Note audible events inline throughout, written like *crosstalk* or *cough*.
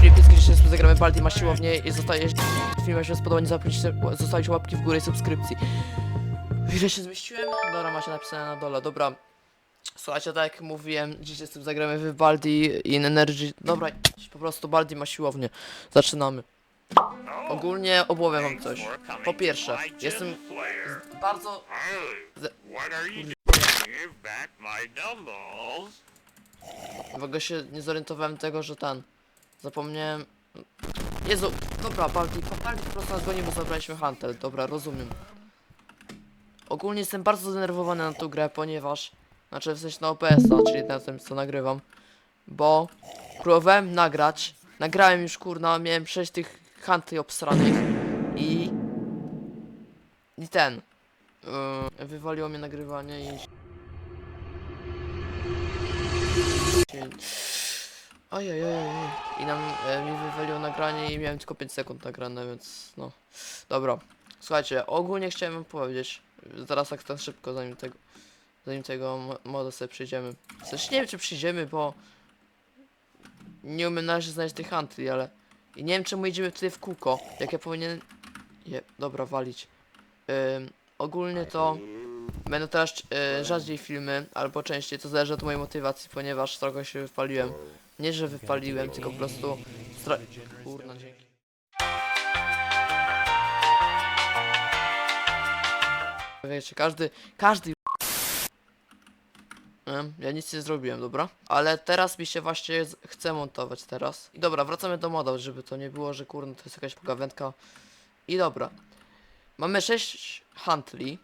Filipicki, dzisiaj sobie zagramy Balti, ma siłownię i zostaje... Film się spodobał, nie zapomnijcie zostawić łapki w górę i subskrypcji. Ile się zmieściłem? Dobra, macie napisane na dole, dobra. Słuchajcie, tak jak mówiłem, dzisiaj z tym zagramy w Baldi in Energy. Dobra, po prostu Baldi ma siłownię. Zaczynamy. Ogólnie opowiem wam coś. Po pierwsze, jestem bardzo... W ogóle się nie zorientowałem tego, że ten... Zapomniałem... Jezu, dobra, Baldi, Baldi po prostu nas goni, bo zabraliśmy Hunter. Dobra, rozumiem. Ogólnie jestem bardzo zdenerwowany na tą grę, ponieważ... Znaczy w sensie na OPS-a, czyli na tym co nagrywam. Bo... Próbowałem nagrać. Nagrałem już kurna, miałem 6 tych Hunty obsranych. I... I ten... Yy, wywaliło mnie nagrywanie i... Ojej, I nam e, mi wywaliło nagranie i miałem tylko 5 sekund nagrane, więc no. Dobra. Słuchajcie, ogólnie chciałem wam powiedzieć, zaraz tak szybko, zanim tego, zanim tego mo- moda sobie przyjdziemy. Sensie nie wiem, czy przyjdziemy, bo nie umiem na razie znaleźć tych hantli, ale i nie wiem, czemu idziemy tutaj w kółko, jak ja powinien... Je, dobra, walić. Ym, ogólnie to będą teraz y, rzadziej filmy, albo częściej, to zależy od mojej motywacji, ponieważ trochę się wypaliłem. Nie, że wypaliłem, tylko po prostu... Stra... Kurna, dzięki. Wiecie, każdy, każdy... Ja nic nie zrobiłem, dobra? Ale teraz mi się właśnie chce montować teraz. I dobra, wracamy do moda, żeby to nie było, że kurno to jest jakaś pogawędka. I dobra. Mamy 6 huntli.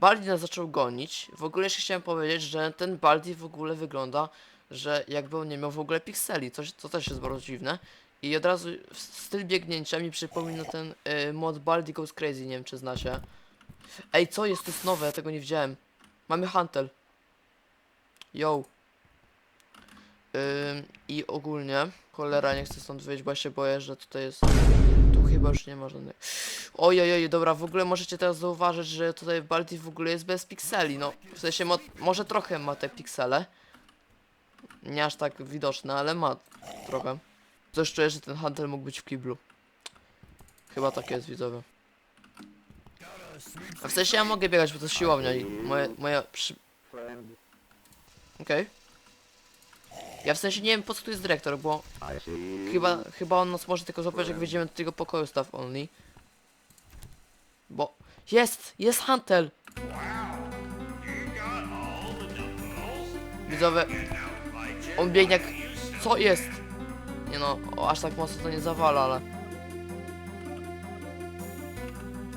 Baldi nas zaczął gonić. W ogóle jeszcze chciałem powiedzieć, że ten Baldi w ogóle wygląda, że jakby on nie miał w ogóle pikseli, coś, co też jest bardzo dziwne. I od razu styl biegnięcia mi przypomina ten y, mod Baldi Goes Crazy, nie wiem czy znacie. Ej, co jest? To nowe, ja tego nie widziałem. Mamy Huntel. Yo. Ym, I ogólnie, cholera, nie chcę stąd wyjść, bo ja się boję, że tutaj jest... Chyba już nie ma żadnych... Ojej, dobra, w ogóle możecie teraz zauważyć, że tutaj Baldi w ogóle jest bez pikseli, no. W sensie, mo może trochę ma te piksele. Nie aż tak widoczne, ale ma trochę. Coś czuję, że ten handel mógł być w kiblu. Chyba tak jest, widzowie. A w sensie ja mogę biegać, bo to siłownia i moje, moja przy... Okej. Ja w sensie nie wiem po co tu jest dyrektor, bo chyba, chyba on nas może tylko złapać jak wejdziemy do tego pokoju staff only. Bo... Jest! Jest dumbbells. Widzowie, on biegnie jak... Co jest? Nie no, o, aż tak mocno to nie zawala, ale...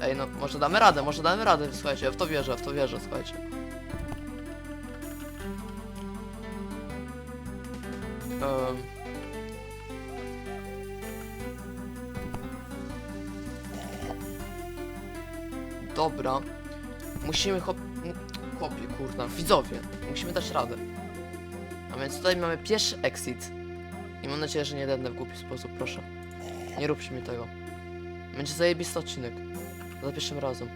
Ej no, może damy radę, może damy radę, słuchajcie, ja w to wierzę, w to wierzę, słuchajcie. Dobra. Musimy chłop... m- Chłopie, kurna, widzowie. Musimy dać radę. A więc tutaj mamy pierwszy exit. I mam nadzieję, że nie dednę w głupi sposób, proszę. Nie róbcie mi tego. Będzie zajebisty odcinek. Za pierwszym razem.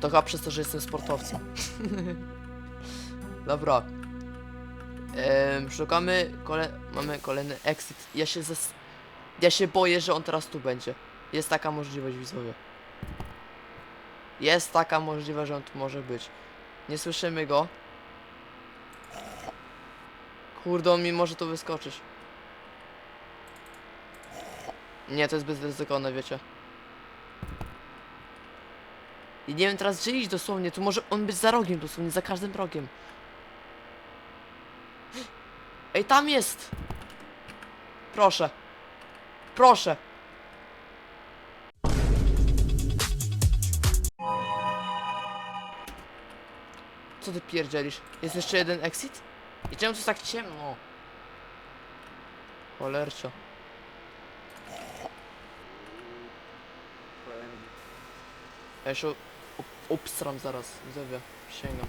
To chyba przez to, że jestem sportowcem. *laughs* Dobra. Ehm, szukamy kole... Mamy kolejny exit. Ja się zas... Ja się boję, że on teraz tu będzie. Jest taka możliwość, widzowie. Jest taka możliwość, że on tu może być. Nie słyszymy go. Kurde, on mi może tu wyskoczyć. Nie, to jest bezryzykowne, wiecie. I nie wiem teraz gdzie iść dosłownie, tu może on być za rogiem dosłownie, za każdym rogiem. Ej, tam jest! Proszę. Proszę. Co ty pierdzielisz? Jest jeszcze jeden exit? I czemu to jest tak ciemno? Cholercio. Ja się up- upstram zaraz, widzowie. Sięgam.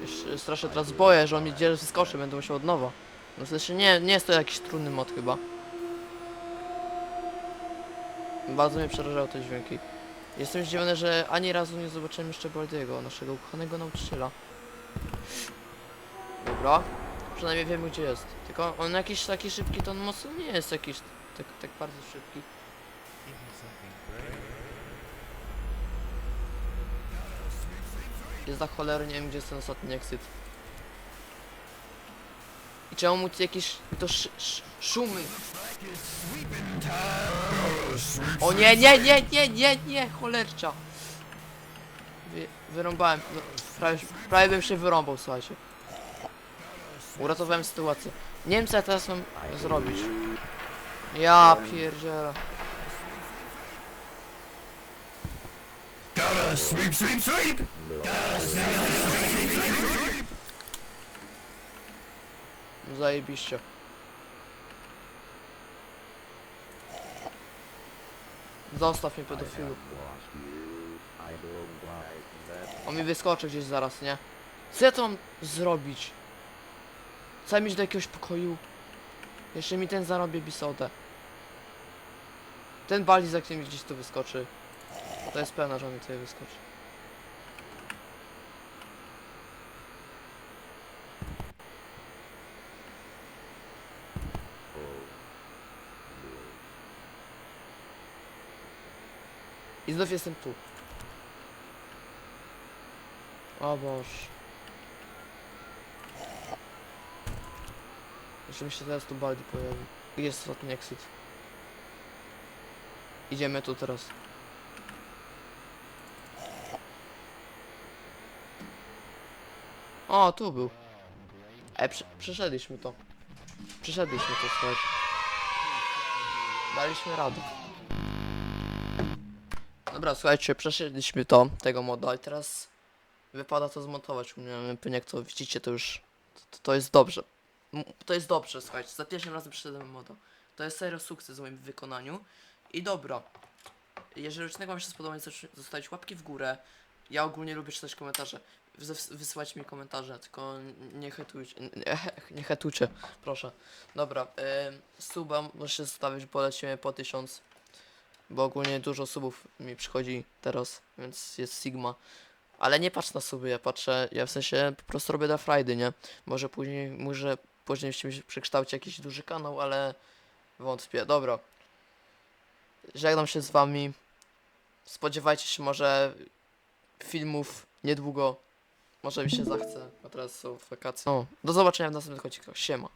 Jeszcze strasznie teraz boję, że on mi gdzieś wyskoczy, będę musiał od nowa. No w sensie nie, nie jest to jakiś trudny mod chyba. Bardzo mnie przerażały te dźwięki. Jestem zdziwiony, że ani razu nie zobaczyłem jeszcze Baldiego, naszego ukochanego nauczyciela. Dobra. przynajmniej wiemy gdzie jest. Tylko on jakiś taki szybki, to on mocno nie jest jakiś tak, tak bardzo szybki. Jest za cholery, nie wiem gdzie jest ten ostatni exit. I czemu mu jakieś to sz, sz, szumy? O nie, nie, nie, nie, nie, nie, cholercza. Wy, wyrąbałem, no, prawie, prawie bym się wyrąbał, słuchajcie. Uratowałem sytuację. Nie wiem co ja teraz mam zrobić. Ja pierdzielę. Sweep, sweep, sweep! Zajebiście. Zostaw mnie pedofilu. On mi wyskoczy gdzieś zaraz, nie? Co ja to mam zrobić? Ja mieć do jakiegoś pokoju? Jeszcze mi ten zarobie bisodę. Ten balizak mi gdzieś tu wyskoczy. To jest pewna, że mi tutaj wyskoczy. I znów jestem tu. O Boż. Jeszcze mi się teraz tu Baldi pojawi. Jest ostatni exit? Idziemy tu teraz. O, tu był. E, prze przeszedliśmy to. Przeszedliśmy to, słuchajcie. Daliśmy radę. Dobra, słuchajcie, przeszedliśmy to, tego moda i teraz wypada to zmontować u mnie. Pewnie jak to widzicie, to już to, to jest dobrze. To jest dobrze, słuchajcie, za pierwszym razem przeszedłem moda. To jest serio sukces w moim wykonaniu. I dobra, jeżeli odcinek wam się spodobał, zostawić łapki w górę. Ja ogólnie lubię czytać komentarze. Wys- Wysyłać mi komentarze, tylko nie hetujcie, nie, nie *laughs* hetujcie, proszę. Dobra, ym, suba możecie zostawić, bo lecimy po tysiąc. Bo ogólnie dużo subów mi przychodzi teraz, więc jest Sigma. Ale nie patrz na suby, ja patrzę, ja w sensie po prostu robię dla frajdy, nie? Może później, może później się przekształci jakiś duży kanał, ale wątpię. Dobra. Żegnam się z wami. Spodziewajcie się może filmów niedługo. Może mi się zachce, a teraz są wakacje. No, do zobaczenia w następnych odcinkach. Siema.